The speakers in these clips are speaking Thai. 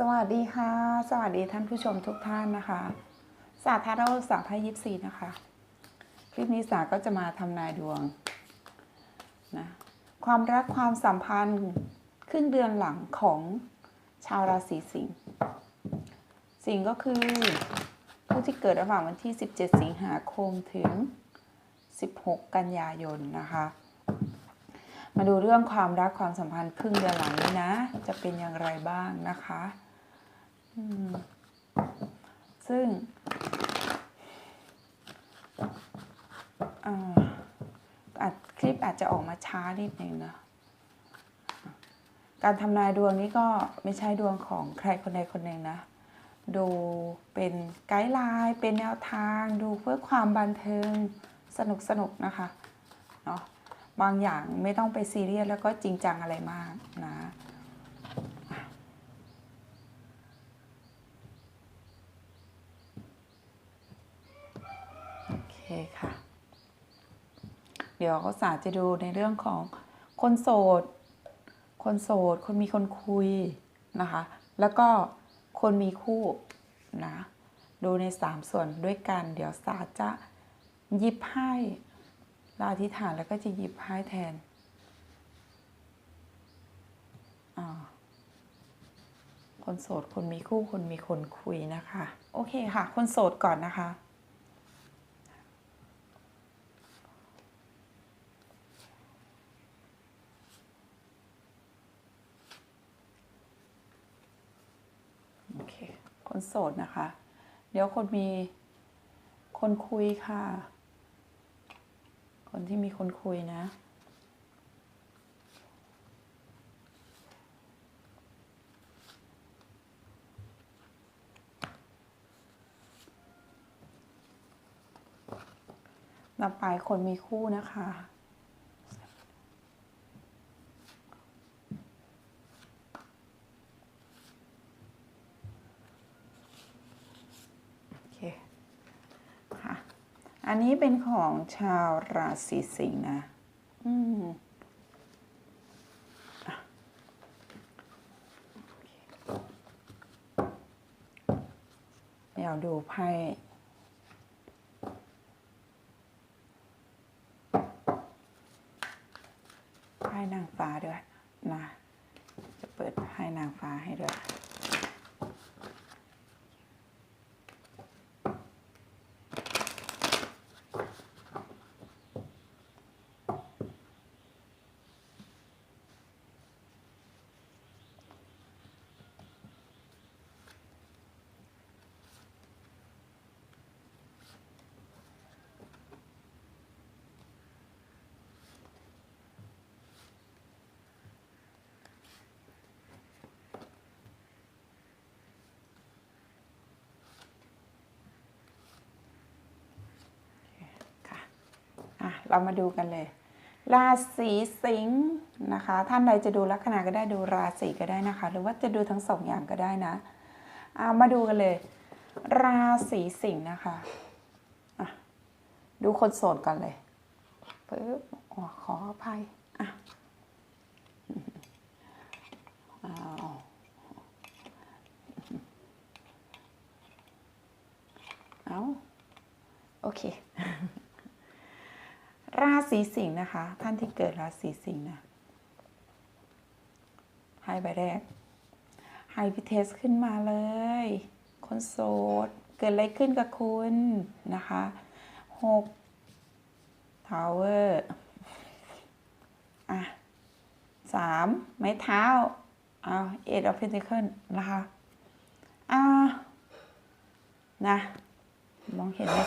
สวัสดีค่ะ สวัสดีท่านผู้ชมทุกท่านนะคะศาสตร์ทาโร่ศาสตร์ไพ่ยิปซีนะคะ คลิปนี้สาก็จะมาทำนายดวงนะความรักความสัมพันธ์ครึ่งเดือนหลังของชาวราศีสิงห์สิงห์ก็คือผู้ที่เกิดระหว่างวันที่ 17 สิงหาคมถึง 16 กันยายนนะคะ มาดูเรื่องความรักความสัมพันธ์ครึ่งเดือนหลังนี้นะ จะเป็นอย่างไรบ้างนะคะ ซึ่งอ่าอาจคลิปอาจจะออกมาช้านิดนึงนะ การทำนายดวงนี้ก็ไม่ใช่ดวงของใครคนใดคนหนึ่งนะ ดูเป็นไกด์ไลน์ เป็นแนวทาง ดูเพื่อความบันเทิงสนุกสนุกนะคะ เนาะ บางอย่างไม่ต้องไปซีเรียสแล้วก็จริงจังอะไรมากนะ โอ เคค่ะ เดี๋ยวเขาสาจะดูในเรื่องของคนโสด คนโสด คนมีคนคุยนะคะ แล้วก็คนมีคู่นะ ดูในสามส่วนด้วยกัน เดี๋ยวสาจะหยิบให้เราธิษฐานแล้วก็จะหยิบไพ่แทนอ่าคนโสด คนมีคู่ คนมีคนคุยนะคะ โอเคค่ะ คนโสดก่อนนะคะ โอเค คน โสดนะคะ เดี๋ยวคนมีคนคุยค่ะ คนที่มีคนคุยนะ ต่อไปคนมีคู่นะคะ โอเค ค่ะ อันนี้เป็นของชาวราศีสิงห์นะอืมอะโอเคเดี๋ยวดูไพ่ไพ่นางฟ้าด้วยนะ จะเปิดไพ่นางฟ้าให้ด้วย เรามาดูกันเลย ราศีสิงห์นะคะ ท่านใดจะดูลัคนาก็ได้ดูราศีก็ได้นะคะ หรือว่าจะดูทั้งสองอย่างก็ได้นะอะมาดูกันเลย ราศีสิงห์นะคะะดูคนโสดกันเลยปึ๊บขออภัยอะอ้าวเอาโอเค ศีสิงห์นะคะ ท่านที่เกิดราศีสิงห์นะให้ใบแรกให้พิเทสขึ้นมาเลย คนโสด เกิดอะไรขึ้นกับคุณนะคะหกทาวเวอร์อะสามไม้เท้าเอาเอ็ดออฟเพนทิเคิลนะคะอ่านะ มองเห็นไหม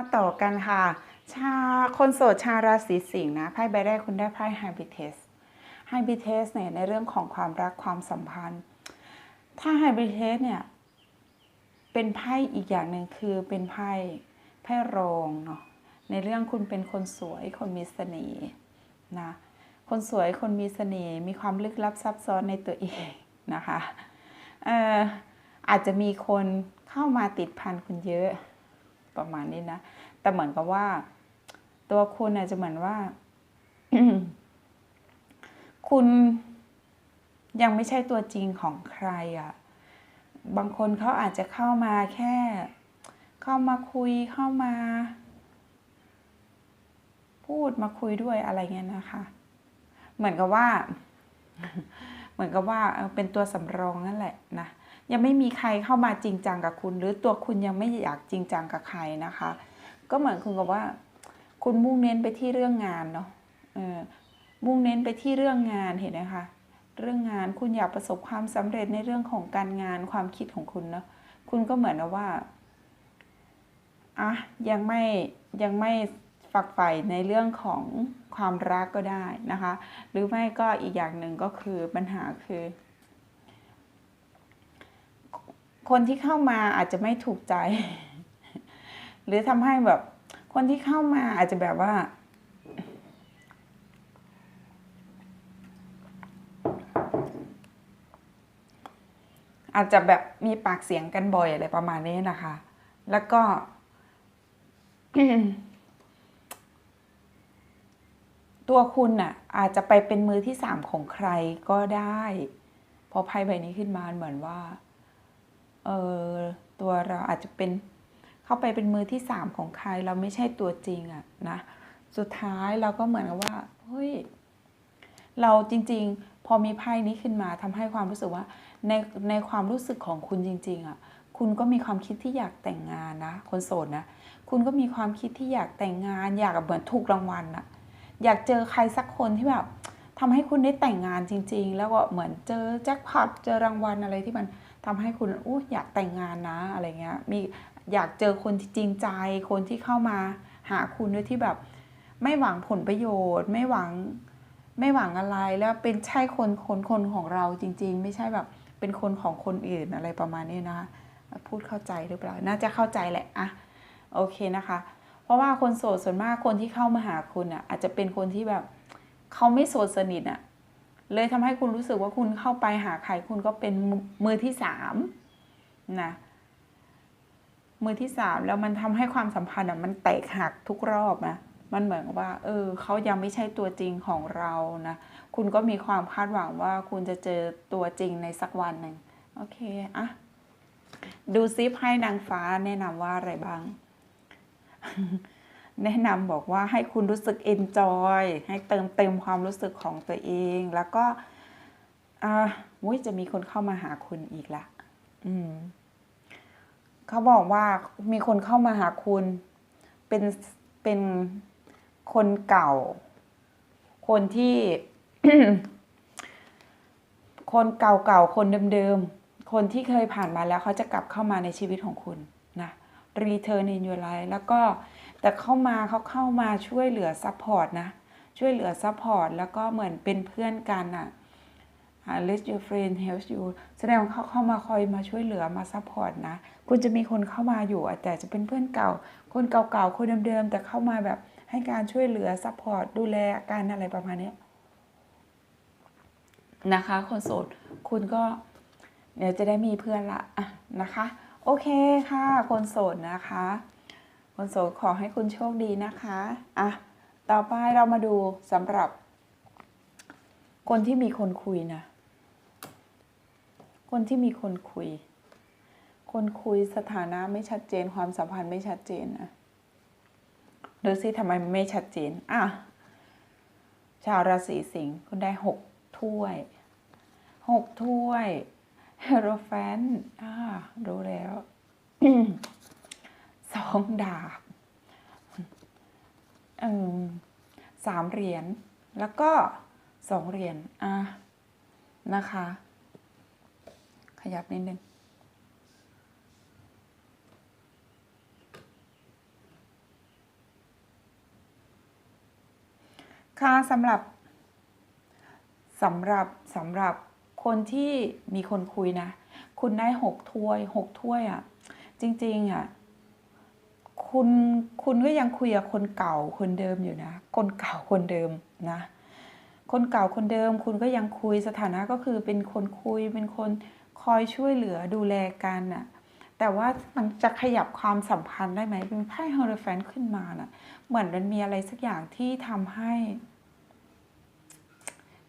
มาต่อกันค่ะ ชาคนโสดชาวราศีสิงห์นะไพ่ใบแรกคุณได้ไพ่ไฮบิเทสไฮบิเทสเนี่ยในเรื่องของความรักความสัมพันธ์ ถ้าไฮบิเทสเนี่ยเป็นไพ่อีกอย่างหนึ่งคือเป็นไพ่ไพ่รองเนาะในเรื่องคุณเป็นคนสวยคนมีเสน่ห์นะคนสวยคนมีเสน่ห์มีความลึกลับซับซ้อนในตัวเองนะคะอออาจจะมีคนเข้ามาติดพันคุณเยอะ ประมาณนี้นะ แต่เหมือนกับว่า ตัวคุณอาจจะเหมือนว่า คุณยังไม่ใช่ตัวจริงของใครอะ่ะ บางคนเขาอาจจะเข้ามาแค่ เข้ามาคุยเข้ามา พูดมาคุยด้วยอะไรเงี้ยนะคะ เหมือนกับว่า เหมือนกับว่าเออเป็นตัวสำรองนั่นแหละนะ ยังไม่มีใครเข้ามาจริงจังกับคุณ หรือตัวคุณยังไม่อยากจริงจังกับใครนะคะ ก็เหมือนคุณกับว่า คุณมุ่งเน้นไปที่เรื่องงานเนาะเออมุ่งเน้นไปที่เรื่องงานเห็นไหมคะเรื่องงานคุณอยากประสบความสำเร็จในเรื่องของการงานความคิดของคุณเนาะคุณก็เหมือนกับว่าอะยังไม่ยังไม่ฝักใฝ่ในเรื่องของความรักก็ได้นะคะ หรือไม่ก็อีกอย่างหนึ่งก็คือปัญหาคือ คนที่เข้ามาอาจจะไม่ถูกใจ หรือทำให้แบบ คนที่เข้ามาอาจจะแบบว่า อาจจะแบบมีปากเสียงกันบ่อยอะไรประมาณนี้นะคะ แล้วก็ตัวคุณน่ะ อาจจะไปเป็นมือที่สามของใครก็ได้ พอไพ่ใบนี้ขึ้นมาเหมือนว่า เออตัวเราอาจจะเป็นเข้าไปเป็นมือที่สามของใครเราไม่ใช่ตัวจริงอะนะสุดท้ายเราก็เหมือนกับว่าเฮ้ยเราจริง ๆ พอมีไพ่นี้ขึ้นมาทำให้ความรู้สึกว่าในในความรู้สึกของคุณจริง ๆอะคุณก็มีความคิดที่อยากแต่งงานนะ คนโสดนะ คุณก็มีความคิดที่อยากแต่งงาน อยากเหมือนถูกรางวัลอะอยากเจอใครสักคนที่แบบทำให้คุณได้แต่งงานจริง ๆ แล้วก็เหมือนเจอแจ็คพอตเจอรางวัลอะไรที่มัน ทำให้คุณอู้อยากแต่งงานนะอะไรเงี้ยมีอยากเจอคนที่จริงใจ คนที่เข้ามาหาคุณด้วยที่แบบ ไม่หวังผลประโยชน์ ไม่หวังไม่หวังอะไรแล้วเป็นใช่คนคนคนของเราจริง ๆ ไม่ใช่แบบเป็นคนของคนอื่นอะไรประมาณนี้นะคะพูดเข้าใจหรือเปล่า น่าจะเข้าใจแหละอะโอเคนะคะ เพราะว่าคนโสดส่วนมากคนที่เข้ามาหาคุณอะอาจจะเป็นคนที่แบบเขาไม่โสดสนิทอะ เลยทำให้คุณรู้สึกว่าคุณเข้าไปหาใครคุณก็เป็นมือที่สามนะมือที่สามแล้วมันทำให้ความสัมพันธ์มันแตกหักทุกรอบนะมันเหมือนกับว่า เออเขายังไม่ใช่ตัวจริงของเรานะ คุณก็มีความคาดหวังว่าคุณจะเจอตัวจริงในสักวันหนึ่งโอเคอะดูซิไพ่นางฟ้าแนะนำว่าอะไรบ้าง แนะนำบอกว่าให้คุณรู้สึก enjoy ให้เติมเต็มความรู้สึกของตัวเอง แล้วก็อ่ามุ้ยจะมีคนเข้ามาหาคุณอีกละอืมเขาบอกว่ามีคนเข้ามาหาคุณ เป็นเป็นคนเก่า คนที่ คนเก่าๆคนเดิมๆคนที่เคยผ่านมาแล้วเขาจะกลับเข้ามาในชีวิตของคุณ return in your life แล้วก็แต่เข้ามาเขาเข้ามาช่วยเหลือซัพพอร์ตนะ ช่วยเหลือซัพพอร์ตแล้วก็เหมือนเป็นเพื่อนกันอะ let your friend help you แสดงว่าเขาเข้ามาคอยมาช่วยเหลือมาซัพพอร์ตนะ คุณจะมีคนเข้ามาอยู่ แต่จะเป็นเพื่อนเก่า คนเก่าๆ คนเดิมๆ แต่เข้ามาแบบให้การช่วยเหลือซัพพอร์ตดูแลอาการอะไรประมาณนี้นะคะ คนโสดคุณก็เดี๋ยวจะได้มีเพื่อนละนะคะ โอเคค่ะ คนโสดนะคะ คนโสดขอให้คุณโชคดีนะคะอะต่อไปเรามาดูสำหรับ คนที่มีคนคุยนะ คนที่มีคนคุย คนคุยสถานะไม่ชัดเจน ความสัมพันธ์ไม่ชัดเจนนะดูซิทำไมไม่ชัดเจนอะชาวราศีสิงห์คุณได้หกถ้วยหกถ้วย เฮโรแฟนอ่ารู้แล้วสองดาบเออสามเหรียญแล้วก็สองเหรียญอะนะคะ ขยับนิดนึงค่ะสำหรับสำหรับสำหรับ คนที่มีคนคุยนะ คุณได้หกถ้วยหกถ้วยอะ่ะ จริง ๆอะคุณคุณก็ยังคุยกับคนเก่าคนเดิมอยู่นะ คนเก่าคนเดิมนะ คนเก่าคนเดิม คุณก็ยังคุยสถานะก็คือเป็นคนคุยเป็นคนคอยช่วยเหลือดูแลกันน่ะแต่ว่ามันจะขยับความสัมพันธ์ได้ไหมเป็นไพ่เฮอร์แฟนขึ้นมาน่ะ เหมือนมันมีอะไรสักอย่างที่ทำให้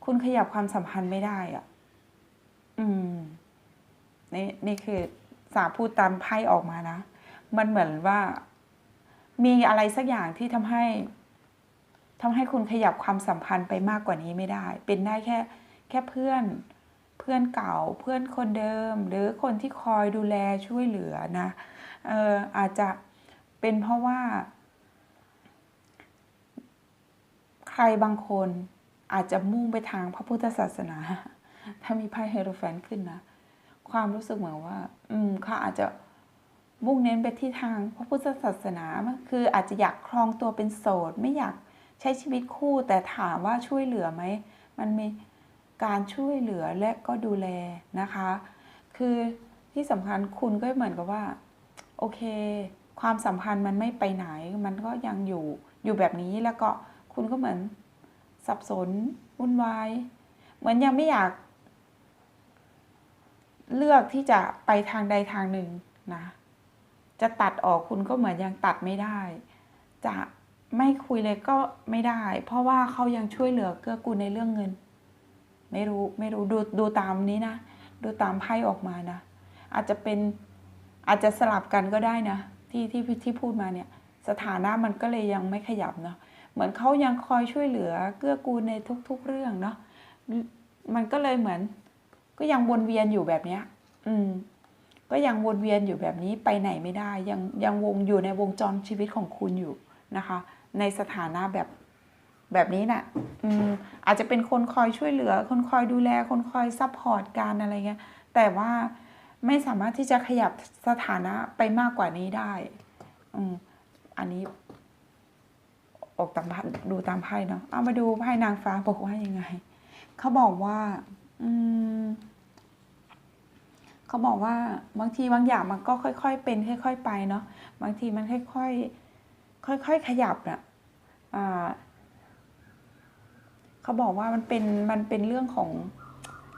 คุณขยับความสัมพันธ์ไม่ได้อะ อืม นี่นี่คือสาพูดตามไพ่ออกมานะ มันเหมือนว่า มีอะไรสักอย่างที่ทำให้ทำให้คุณขยับความสัมพันธ์ไปมากกว่านี้ไม่ได้ เป็นได้แค่ แค่เพื่อนเพื่อนเก่าเพื่อนคนเดิม หรือคนที่คอยดูแลช่วยเหลือนะเอออาจจะเป็นเพราะว่า ใครบางคนอาจจะมุ่งไปทางพระพุทธศาสนา ถ้ามีไพ่เฮโรแฟนขึ้นนะ ความรู้สึกเหมือนว่า อืมเขาอาจจะมุ่งเน้นไปที่ทางพระพุทธศาสนาคืออาจจะอยากครองตัวเป็นโสด ไม่อยากใช้ชีวิตคู่ แต่ถามว่าช่วยเหลือไหม มันมีการช่วยเหลือและก็ดูแลนะคะ คือที่สำคัญคุณก็เหมือนกับว่า โอเค ความสัมพันธ์มันไม่ไปไหน มันก็ยังอยู่อยู่แบบนี้แล้วก็คุณก็เหมือนสับสนวุ่นวาย เหมือนยังไม่อยาก เลือกที่จะไปทางใดทางหนึ่งนะ จะตัดออกคุณก็เหมือนยังตัดไม่ได้ จะไม่คุยเลยก็ไม่ได้ เพราะว่าเขายังช่วยเหลือเกื้อกูลในเรื่องเงิน ไม่รู้ไม่รู้ดูดูตามนี้นะ ดูตามไพ่ออกมานะ อาจจะเป็นอาจจะสลับกันก็ได้นะ ที่ที่ที่พูดมาเนี่ย สถานะมันก็เลยยังไม่ขยับเนาะเหมือนเขายังคอยช่วยเหลือเกื้อกูลในทุก ๆ เรื่องเนาะมันก็เลยเหมือน ก็ยังวนเวียนอยู่แบบเนี้ย อืม ก็ยังวนเวียนอยู่แบบนี้ไปไหนไม่ได้ ยังยังวงอยู่ในวงจรชีวิตของคุณอยู่นะคะ ในสถานะแบบแบบนี้นะ่ะ อืม อาจจะเป็นคนคอยช่วยเหลือ คนคอยดูแล คนคอยซัพพอร์ตการอะไรเงี้ย แต่ว่าไม่สามารถที่จะขยับสถานะไปมากกว่านี้ได้ อืม อันนี้ ออกตามดูตามไพ่เนาะ เอามาดูไพ่นางฟ้าบอกว่ายังไง เขาบอกว่า อืมเขาบอกว่าบางทีบางอย่างมันก็ค่อย ๆ เป็น ค่อย ๆ ไปเนาะบางทีมันค่อยๆค่อย ๆ ขยับอะอ่าเขาบอกว่ามันเป็นมันเป็นเรื่องของ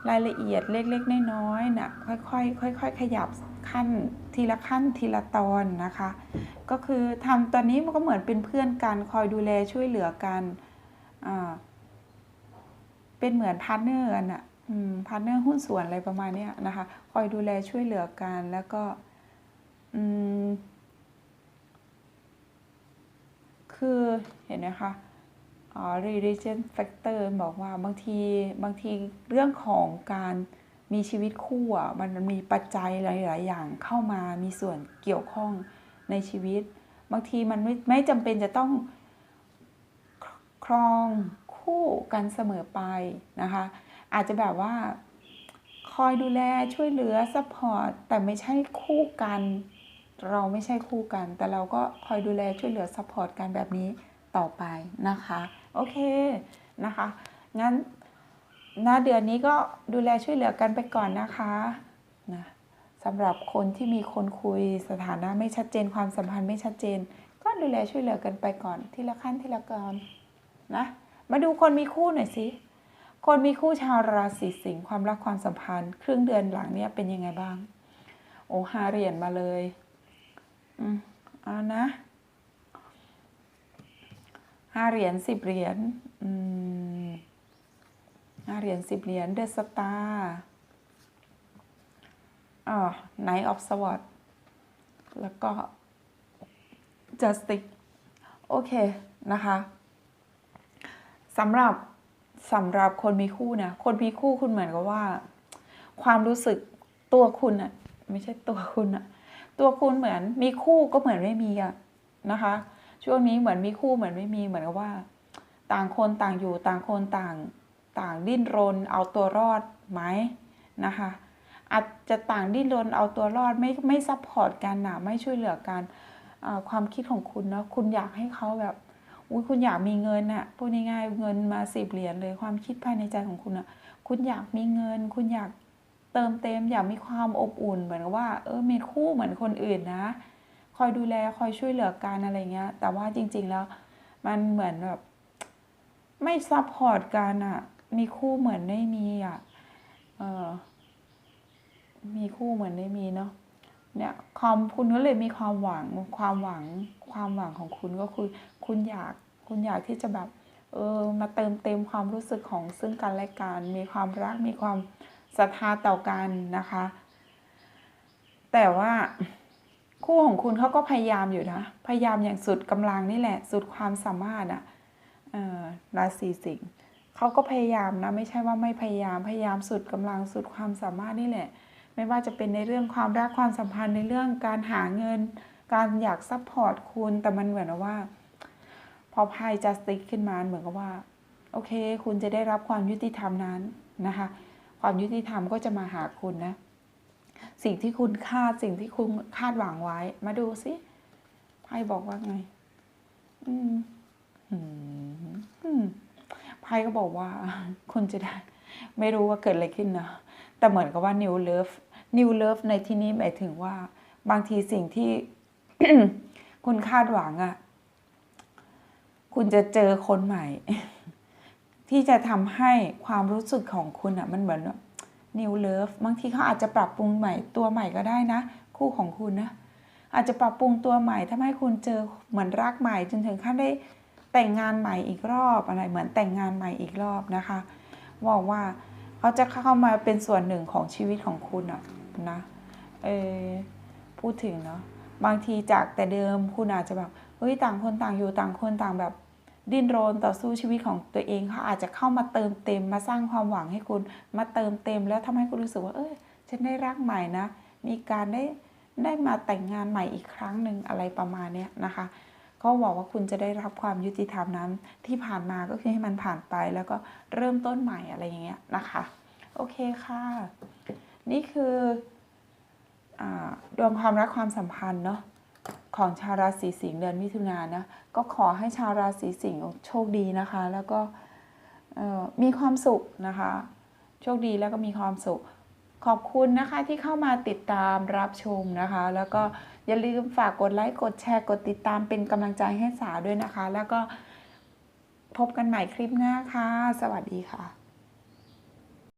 รายละเอียดเล็กๆน้อยๆนะค่อยๆค่อย ๆ ขยับขั้นทีละขั้นทีละตอนนะคะ ก็คือทำตอนนี้มันก็เหมือนเป็นเพื่อนกันคอยดูแลช่วยเหลือกันเป็นเหมือนพาร์ทเนอร์กันอะ พาร์ทเนอร์หุ้นส่วนอะไรประมาณนี้นะคะ คอยดูแลช่วยเหลือกันแล้วก็คือเห็นไหมคะอ๋อ religion factor บอกว่าบางทีบางทีเรื่องของการมีชีวิตคู่อะมันมีปัจจัยหลาย ๆ อย่างเข้ามามีส่วนเกี่ยวข้องในชีวิต บางทีมันไม่ไม่จำเป็นจะต้องครองคู่กันเสมอไปนะคะ อาจจะแบบว่าคอยดูแลช่วยเหลือซัพพอร์ตแต่ไม่ใช่คู่กัน เราไม่ใช่คู่กัน แต่เราก็คอยดูแลช่วยเหลือซัพพอร์ตกันแบบนี้ต่อไปนะคะโอเคนะคะงั้นหน้าเดือนนี้ก็ดูแลช่วยเหลือกันไปก่อนนะคะนะสำหรับคนที่มีคนคุยสถานะไม่ชัดเจนความสัมพันธ์ไม่ชัดเจน ก็ดูแลช่วยเหลือกันไปก่อนทีละขั้นทีละกอนนะมาดูคนมีคู่หน่อยสิ คนมีคู่ชาวราศีสิงห์ความรักความสัมพันธ์ ครึ่งเดือนหลังเนี้ยเป็นยังไงบ้าง โอ้หาเหรียญมาเลย อืมเอานะห้าเหรียญสิบเหรียญอืมห้าเหรียญสิบเหรียญเดอะสตาร์อ๋อไนท์ออฟสวอตแล้วก็จัสติกโอเค นะคะสำหรับ สำหรับคนมีคู่นะ คนมีคู่คุณเหมือนกับว่า ความรู้สึกตัวคุณอะไม่ใช่ตัวคุณอะตัวคุณเหมือนมีคู่ก็เหมือนไม่มีอะนะคะ ช่วงนี้เหมือนมีคู่เหมือนไม่มีเหมือนกับว่า ต่างคนต่างอยู่ต่างคนต่างต่างดิ้นรนเอาตัวรอดไหมนะคะอาจจะต่างดิ้นรนเอาตัวรอดไม่ไม่ซัพพอร์ตกันนะไม่ช่วยเหลือกันความคิดของคุณเนาะคุณอยากให้เขาแบบ อุ้ยคุณอยากมีเงินน่ะพูดง่ายๆเงินมาสิบเหรียญเลยความคิดภายในใจของคุณอะคุณอยากมีเงิน คุณอยากเติมเต็ม อยากมีความอบอุ่น เหมือนว่า เออมีคู่เหมือนคนอื่นนะ คอยดูแลคอยช่วยเหลือกันอะไรเงี้ย แต่ว่าจริง ๆแล้ว มันเหมือนแบบ ไม่ซัพพอร์ตกันอะมีคู่เหมือนไม่มีอะเออมีคู่เหมือนไม่มีเนาะ เนี่ยความคุณก็เลยมีความหวังความหวังความหวังของคุณก็คือ คุณอยากคุณอยากที่จะแบบเออมาเติมเต็มความรู้สึกของซึ่งกันและกันมีความรักมีความศรัทธาต่อกันนะคะ แต่ว่าคู่ของคุณเขาก็พยายามอยู่นะ พยายามอย่างสุดกำลังนี่แหละ สุดความสามารถอะเอ่อราศีสิงห์เขาก็พยายามนะ ไม่ใช่ว่าไม่พยายามพยายามสุดกำลังสุดความสามารถนี่แหละ ไม่ว่าจะเป็นในเรื่องความรักความสัมพันธ์ในเรื่องการหาเงิน การอยากซัพพอร์ตคุณ แต่มันเหมือนกับว่า พอไพ่จัสติกขึ้นมาเหมือนกับว่า โอเค คุณจะได้รับความยุติธรรมนั้นนะคะ ความยุติธรรมก็จะมาหาคุณนะ สิ่งที่คุณคาดสิ่งที่คุณคาดหวังไว้ มาดูสิไพ่บอกว่าไง อืมไพ่ก็บอกว่าคุณจะได้ ไม่รู้ว่าเกิดอะไรขึ้นนะแต่เหมือนกับว่า new love new love ในที่นี้หมายถึงว่า บางทีสิ่งที่คุณคาดหวังอะ่ะคุณจะเจอคนใหม่ ที่จะทำให้ความรู้สึกของคุณอะ่ะมันเหมือน new love บางทีเขาอาจจะปรับปรุงใหม่ตัวใหม่ก็ได้นะ คู่ของคุณนะ อาจจะปรับปรุงตัวใหม่ทำให้คุณเจอเหมือนรักใหม่ จนถึงขั้นได้แต่งงานใหม่อีกรอบอะไรเหมือนแต่งงานใหม่อีกรอบนะคะบอกว่าเขาจะเข้ามาเป็นส่วนหนึ่งของชีวิตของคุณอะ นะเออพูดถึงเนาะบางทีจากแต่เดิมคุณอาจจะแบบเฮ้ยต่างคนต่างอยู่ต่างคนต่างแบบดิ้นรนต่อสู้ชีวิตของตัวเองเขาอาจจะเข้ามาเติมเต็มมาสร้างความหวังให้คุณมาเติมเต็มแล้วทำให้คุณรู้สึกว่า เออฉันได้รักใหม่นะมีการได้ได้มาแต่งงานใหม่อีกครั้งหนึ่งอะไรประมาณเนี้ยนะคะเขาบอกว่าคุณจะได้รับความยุติธรรมนั้นที่ผ่านมาก็คือให้มันผ่านไปแล้วก็เริ่มต้นใหม่อะไรอย่างเงี้ยนะคะ โอเคค่ะ นี่คืออดวงความรักความสัมพันธ์เนาะของชาวราศีสิงห์เดือนมิถุนายนนะก็ขอให้ชาวราศีสิงห์โชคดีนะคะ แล้วก็มีความสุขนะคะ โชคดีแล้วก็มีความสุข ขอบคุณนะคะที่เข้ามาติดตามรับชมนะคะ แล้วก็อย่าลืมฝากกดไลค์กดแชร์กดติดตามเป็นกำลังใจให้สาวด้วยนะคะ แล้วก็พบกันใหม่คลิปหน้าค่ะ สวัสดีค่ะ